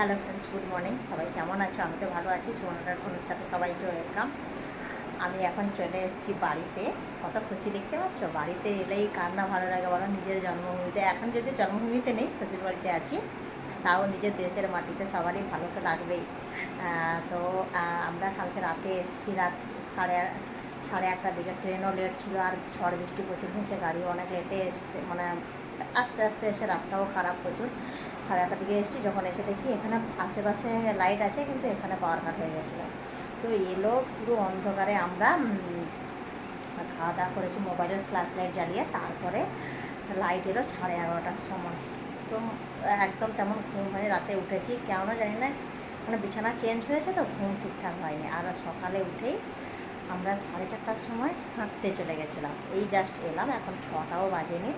Hello friends good morning সবাই কেমন আছো? আমি তো ভালো আছি। সুমনটার অনুষ্ঠানে সবাইকে ওয়েলকাম আমি এখন চলে এসেছি বাড়িতে। কত খুশি দেখতে পাচ্ছ? বাড়িতে এলেই কার না ভালো লাগে বলো? নিজের জন্মভূমিতে। এখন যদি জন্মভূমিতে নেই, শ্বশুর বাড়িতে আছি, তাও নিজের দেশের মাটিতে সবারই ভালো তো লাগবেই। তো আমরা কালকে রাতে এসেছি, রাত সাড়ে সাড়ে আটটার দিকে। ট্রেনও লেট ছিল আর ঝড় বৃষ্টি প্রচুর হয়েছে, গাড়িও অনেক লেটে এসছে। মানে আস্তে আস্তে এসে রাস্তাও খারাপ প্রচুর। সাড়ে আটটার দিকে এসেছি, যখন এসে দেখি এখানে আশেপাশে লাইট আছে, কিন্তু এখানে পাওয়ার কাট হয়ে গেছিল। তো এলো পুরো অন্ধকারে আমরা খাওয়া দাওয়া করেছি মোবাইলের ফ্ল্যাশ লাইট জ্বালিয়ে, তারপরে লাইট এলো সাড়ে এগারোটার সময়। তো একদম তেমন ঘুম হয়নি, রাতে উঠেছি কেন জানি না মানে বিছানা চেঞ্জ হয়েছে তো, ঘুম ঠিকঠাক হয়নি। আর সকালে উঠেই আমরা সাড়ে চারটার সময় হাঁটতে চলে গেছিলাম। এই জাস্ট এলাম, এখন ছটাও বাজেনি।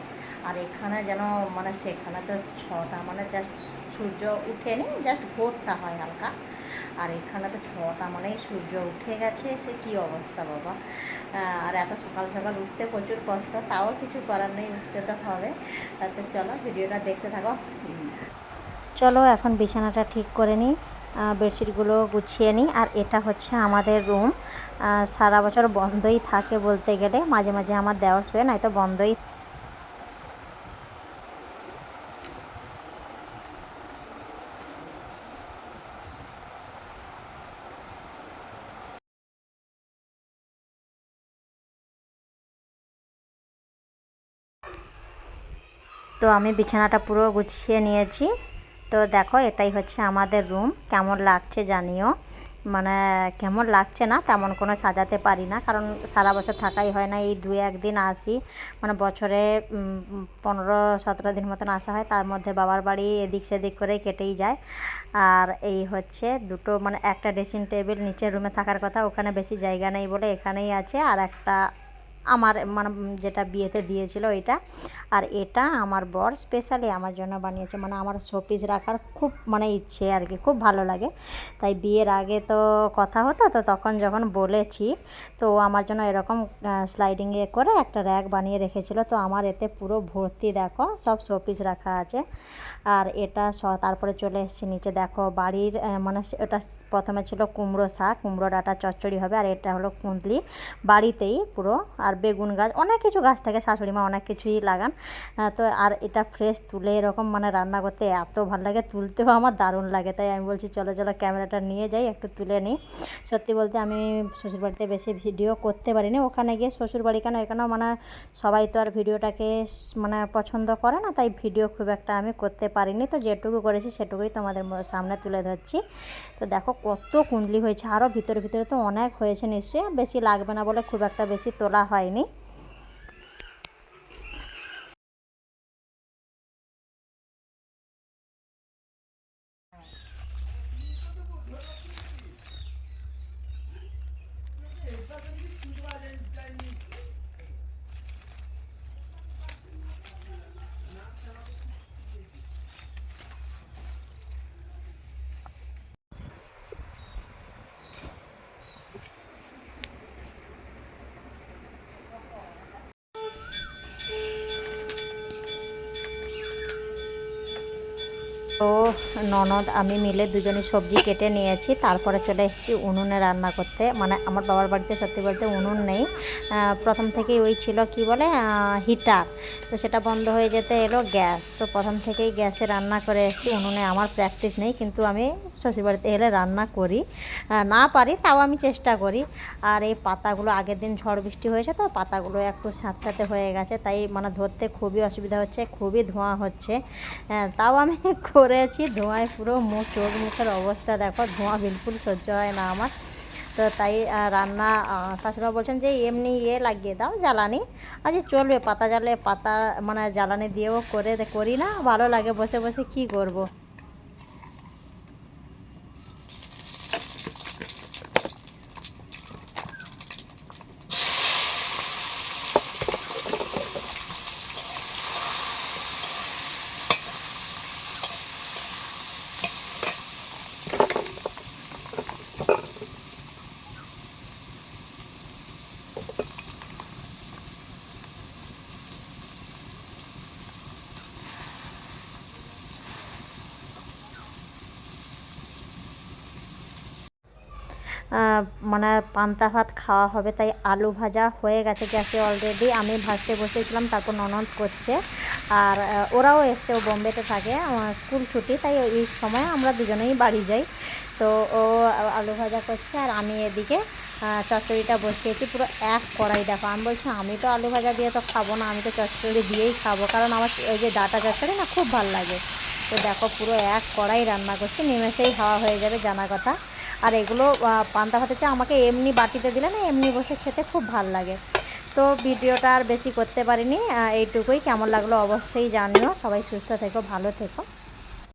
আর এখানে যেন মানে সেখানে তো ছটা মানে জাস্ট সূর্য উঠেনি জাস্ট ভোরটা হয় হালকা। আর এখানে তো ছটা মানেই সূর্য উঠে গেছে, সে কী অবস্থা বাবা? আর এত সকাল সকাল উঠতে প্রচুর কষ্ট, তাও কিছু করার নেই, উঠতে তো হবে। তাতে চলো ভিডিওটা দেখতে থাকো। চলো এখন বিছানাটা ঠিক করে নিই বেডশিটগুলো গুছিয়ে নিই। আর এটা হচ্ছে আমাদের রুম সারা বছর বন্ধই থাকে বলতে গেলে। মাঝে মাঝে আমার দেওয়ার শুয়ে, নয়তো বন্ধই তো আমি বিছানাটা পুরো গুছিয়ে নিয়েছি। তো দেখো, এটাই হচ্ছে আমাদের রুম কেমন লাগছে জানিও। মানে কেমন লাগছে না, তেমন কোনো সাজাতে পারি না। কারণ সারা বছর থাকাই হয় না, এই দু একদিন আসি। মানে বছরে পনেরো, সতেরো দিন মতন আসা হয়। তার মধ্যে বাবার বাড়ি এদিক সেদিক করে কেটেই যায়। আর এই হচ্ছে দুটো মানে একটা ড্রেসিং টেবিল নিচের রুমে থাকার কথা, ওখানে বেশি জায়গা নেই বলে এখানেই আছে। আর একটা আমার মানে যেটা বিয়েতে দিয়েছিল এটা। আর এটা আমার বর স্পেশালি আমার জন্য বানিয়েছে। মানে আমার শোপিস রাখার খুব মানে ইচ্ছে আর কি, খুব ভালো লাগে। তাই বিয়ের আগে তো কথা হতো, তো তখন যখন বলেছি, তো আমার জন্য এরকম স্লাইডিংয়ে করে একটা র্যাক বানিয়ে রেখেছিল। তো আমার এতে পুরো ভর্তি, দেখো, সব শোপিস রাখা আছে। আর এটা স, তারপরে চলে এসেছি নিচে। দেখো, বাড়ির মানে ওটা প্রথমে ছিল কুমড়ো শাক কুমড়ো ডাটা চচ্চড়ি হবে। আর এটা হলো কুঁদলি। বাড়িতেই পুরো, আর বেগুন গাছ, অনেক কিছু গাছ থাকে, শাশুড়ি মা অনেক কিছুই লাগান। তো আর এটা ফ্রেশ তুলে এরকম মানে রান্না করতে এত ভালো লাগে, তুলতেও আমার দারুণ লাগে। তাই আমি বলছি, চলো চলো, ক্যামেরাটা নিয়ে যাই, একটু তুলে নিই। সত্যি বলতে আমি শ্বশুরবাড়িতে বেশি ভিডিও করতে পারিনি। ওখানে গিয়ে শ্বশুরবাড়ি কেন, এখানেও মানে সবাই তো আর ভিডিওটাকে মানে পছন্দ করে না, তাই ভিডিও খুব একটা আমি করতে পারিনি। তো যেটুকু করেছি সেটুকুই তোমাদের সামনে তুলে ধরছি। তো দেখো কত কুঁদলি হয়েছে আরও ভিতরে ভিতরে তো অনেক হয়েছে নিশ্চয়ই বেশি লাগবে না বলে খুব একটা বেশি তোলা হয়নি তো ননদ, আমি মিলে দুজনে সবজি কেটে নিয়েছি। তারপরে চলে এসেছি উনুনে রান্না করতে। মানে আমার বাবার বাড়িতে সত্যি বলতে উনুন নেই। প্রথম থেকেই ওই ছিল কি বলে হিটার। তো সেটা বন্ধ হয়ে যেতে এলো, গ্যাস। তো প্রথম থেকেই গ্যাসে রান্না করে এসেছি। উনুনে আমার প্র্যাকটিস নেই, কিন্তু আমি শ্বশুরবাড়িতে এলে রান্না করি। না পারি, তাও আমি চেষ্টা করি। আর এই পাতাগুলো, আগের দিন ঝড় বৃষ্টি হয়েছে তো, পাতাগুলো একটু সাথে হয়ে গেছে। তাই মানে ধরতে খুবই অসুবিধা হচ্ছে, খুবই ধোঁয়া হচ্ছে। তাও আমি করেছি ধোঁয়ায় পুরো মুখ, চোখ, মুখের অবস্থা দেখো, ধোঁয়া বিলকুল সহ্য হয় না আমার তো তাই রান্না শাশুড়া বলছেন যে, এমনি ইয়ে লাগিয়ে দাও, জ্বালানি আজ চলবে, পাতা জ্বালে, পাতা মানে জ্বালানি দিয়েও করে, করি না, ভালো লাগে, বসে বসে কি করব। মানে পান্তা ভাত খাওয়া হবে, তাই আলু ভাজা হয়ে গেছে গ্যাসে অলরেডি আমি ভাজতে বসেছিলাম, তারপর ননদ করছে। আর ওরাও এসছে, ও বোম্বেতে থাকে স্কুল ছুটি, তাই এই সময় আমরা দুজনেই বাড়ি যাই। তো ও আলু ভাজা করছে, আর আমি এদিকে চচ্চড়িটা বসিয়েছি, পুরো এক কড়াই। দেখো, আমি বলছি, আমি তো আলু ভাজা দিয়ে তো খাব না, আমি তো চচ্চড়ি দিয়েই খাব। কারণ আমার ওই যে ডাটা চচ্চড়ি না, খুব ভালো লাগে। তো দেখো, পুরো এক কড়াই রান্না করছি, নিমেষেই হাওয়া হয়ে যাবে, জানা কথা। আর এগুলো পান্তা চেয়ে আমাকে এমনি বাটিতে দিলে না, এমনি বসে খেতে খুব ভালো লাগে। তো ভিডিওটা আর বেশি করতে পারিনি এইটুকুই। কেমন লাগল অবশ্যই জানিও। সবাই সুস্থ থেকো, ভালো থেকো।